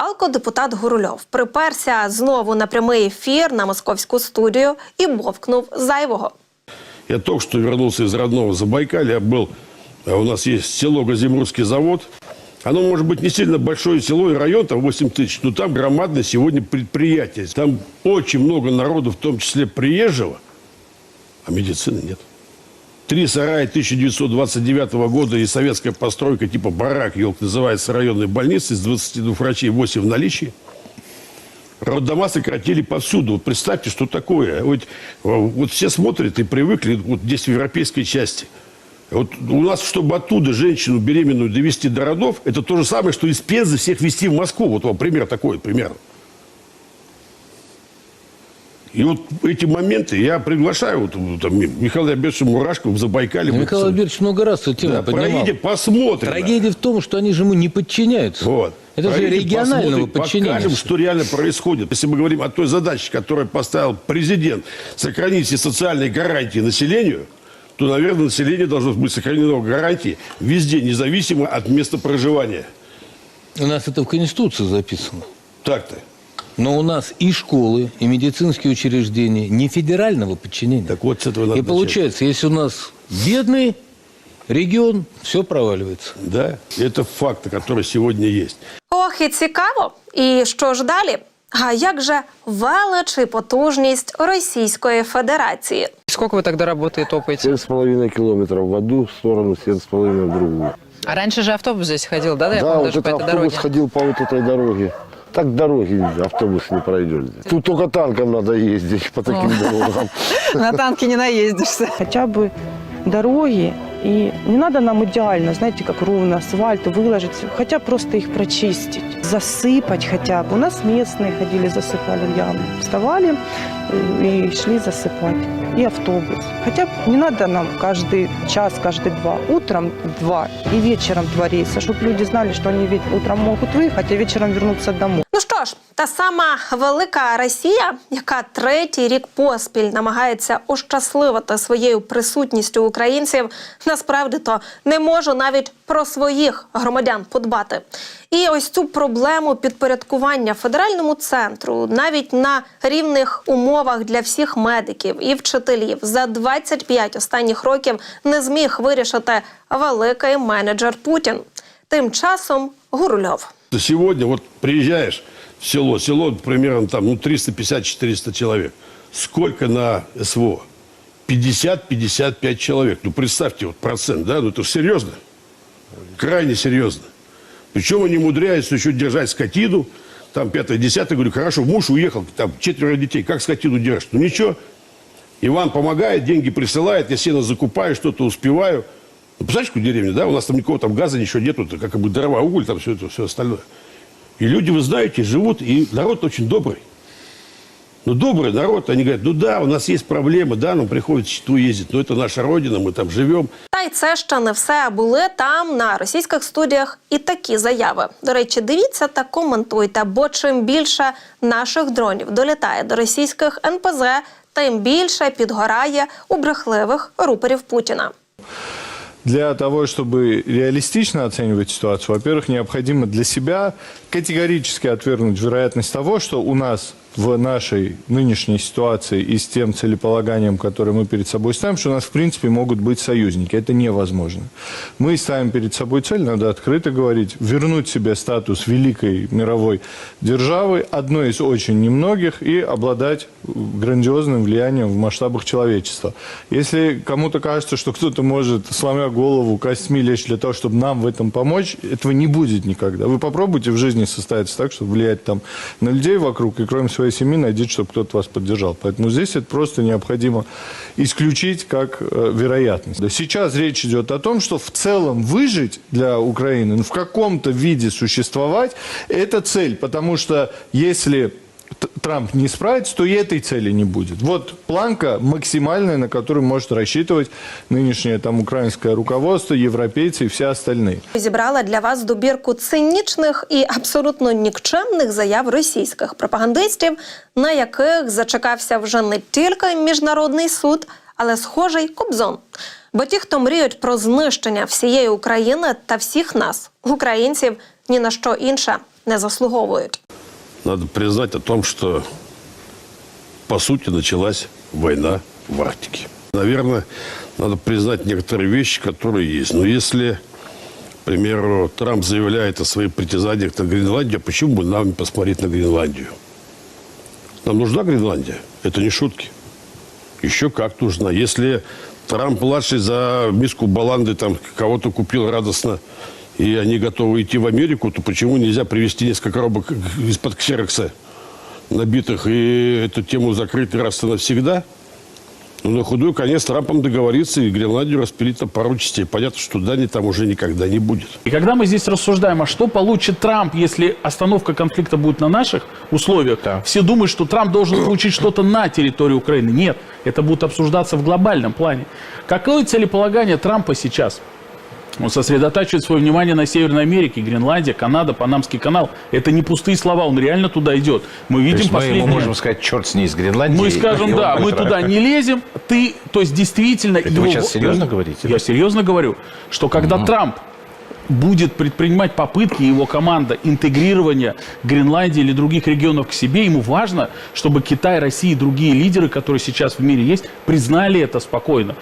Алкодепутат Гурульов приперся знову на прямий ефір на московську студію і бовкнув зайвого. Я только что вернулся из родного Забайкалья, был, а у нас есть село Газимурский завод. Оно может быть не сильно большое село и район, там 8 тысяч, но там громадное сегодня предприятие. Там очень много народу, в том числе приезжего, а медицины нет. Три сарая 1929 года и советская постройка типа барак, елка называется районной больницы, из 22 врачей 8 в наличии. Роддома сократили повсюду. Вот представьте, что такое. Вот, вот все смотрят и привыкли, вот здесь в европейской части. Вот у нас, чтобы оттуда женщину беременную довести до родов, это то же самое, что из Пензы всех везти в Москву. Вот вам пример такой, пример. И вот эти моменты я приглашаю вот, там, Михаила Альбертовича Мурашко в Забайкале. Ну, Михаил Альбертович много раз эту тему да, поднимал. проедем, посмотрим. Трагедия в том, что они же ему не подчиняются. Вот. Это же регионального подчинения. Покажем, что реально происходит. Если мы говорим о той задаче, которую поставил президент, сохранить все социальные гарантии населению, то, наверное, население должно быть сохранено гарантии везде, независимо от места проживания. У нас это в Конституции записано. Так-то. Но у нас и школы, и медицинские учреждения не федерального подчинения. Так вот с этого надо и получается, если у нас бедный регион, все проваливается. начать. Да, это факты, которые сегодня есть. Ох, і цікаво. І що ж далі? А як же велич і потужність Російської Федерації? Сколько вы тогда работаете, топаете? 7,5 километров в одну сторону, 7,5 в другую. А раньше же автобус здесь ходил, да? да? Я да, помню, вот даже по этот этой автобус дороге. ходил по вот этой дороге. Так дороги автобус не пройдет. здесь. Тут только танком надо ездить по таким дорогам. На танке не наездишься. хотя бы дороги. И не надо нам идеально, знаете, как ровно асфальт выложить, хотя просто их прочистить, засыпать хотя бы. У нас местные ходили, засыпали ямы. Вставали э, и шли засыпать. И автобус. Хотя бы не надо нам каждый час, каждый два. Утром два и вечером два рейса, чтобы люди знали, что они ведь утром могут выехать, а вечером вернуться домой. Ну що ж, та сама велика Росія, яка третій рік поспіль намагається ощасливити своєю присутністю українців, насправді то не може навіть про своїх громадян подбати. І ось цю проблему підпорядкування федеральному центру навіть на рівних умовах для всіх медиків і вчителів за 25 останніх років не зміг вирішити великий менеджер Путін. Тим часом Гурульов. Ты Сегодня вот приезжаешь в село, село примерно там ну, 350-400 человек. Сколько на СВО? 50-55 человек. Ну, представьте, вот процент, да? Ну, это серьезно. Крайне серьезно. Причем они умудряются еще держать скотину. Там пятое, десятое. Говорю, хорошо, муж уехал, там четверо детей. Как скотину держишь? Ну, ничего. Иван помогает, деньги присылает, я сено закупаю, что-то успеваю. Ну, представляешь, какую деревню, да? У нас там никакого там газа, ничего нету, это как бы дрова, уголь, там все это, все остальное. И люди, вы знаете, живут, и народ очень добрый. Ну, добрый народ, они говорят, ну да, у нас есть проблемы, да, нам приходится счету ездить, но это наша родина, мы там живем. Та й це ще не все. Були там на російських студіях і такі заяви. До речі, дивіться та коментуйте, бо чим більше наших дронів долітає до російських НПЗ, тим більше підгорає у брехливих рупорів Путіна. Для того, чтобы реалистично оценивать ситуацию, во-первых, необходимо для себя категорически отвергнуть вероятность того, что у нас в нашей нынешней ситуации и с тем целеполаганием, которое мы перед собой ставим, что у нас, в принципе, могут быть союзники. Это невозможно. Мы ставим перед собой цель, надо открыто говорить, вернуть себе статус великой мировой державы, одной из очень немногих, и обладать грандиозным влиянием в масштабах человечества. Если кому-то кажется, что кто-то может, сломя голову, костьми лечь для того, чтобы нам в этом помочь, этого не будет никогда. Вы попробуйте в жизни состояться так, чтобы влиять там на людей вокруг, и кроме своей семьи найдите, чтобы кто-то вас поддержал. Поэтому здесь это просто необходимо исключить как э, вероятность. Сейчас речь идет о том, что в целом выжить для Украины, ну, в каком-то виде существовать, это цель. Потому что если Трамп не справится, то и этой цели не будет. Вот планка максимальная, на которую может рассчитывать нынешнее там украинское руководство, европейцы и все остальные. Зібрала для вас добірку цинічних і абсолютно нікчемних заяв російських пропагандистів, на яких зачекався вже не тільки міжнародний суд, але схожий Кобзон. Бо ті, хто мріють про знищення всієї України та всіх нас, українців, ні на що інше не заслуговують. Надо признать о том, что по сути началась война в Арктике. Наверное, надо признать некоторые вещи, которые есть. Но если, к примеру, Трамп заявляет о своих притязаниях на Гренландию, почему бы нам не посмотреть на Гренландию? Нам нужна Гренландия? Это не шутки. Еще как нужна. Если Трамп-младший за миску баланды там кого-то купил радостно, и они готовы идти в Америку, то почему нельзя привезти несколько коробок из-под ксерокса набитых и эту тему закрыть раз и навсегда? Ну, на худой конец с Трампом договориться и Гренландию распилить на пару частей. Понятно, что Дани там уже никогда не будет. И когда мы здесь рассуждаем, а что получит Трамп, если остановка конфликта будет на наших условиях, все думают, что Трамп должен получить что-то на территории Украины. Нет, это будет обсуждаться в глобальном плане. Какое целеполагание Трампа сейчас? Он сосредотачивает свое внимание на Северной Америке, Гренландия, Канада, Панамский канал. Это не не слова, он реально туда идет. Мы То видим есть мы ему можем сказать, черт с ней, с Гренландии. Мы скажем, да, мы туда не лезем. Ты, то есть действительно... Это вы сейчас серьезно говорите? Я серьезно говорю, что когда Трамп будет предпринимать попытки, его команда, интегрирования Гренландии или других регионов к себе, ему важно, чтобы Китай, Россия и другие лидеры, которые сейчас в мире есть, признали это спокойно.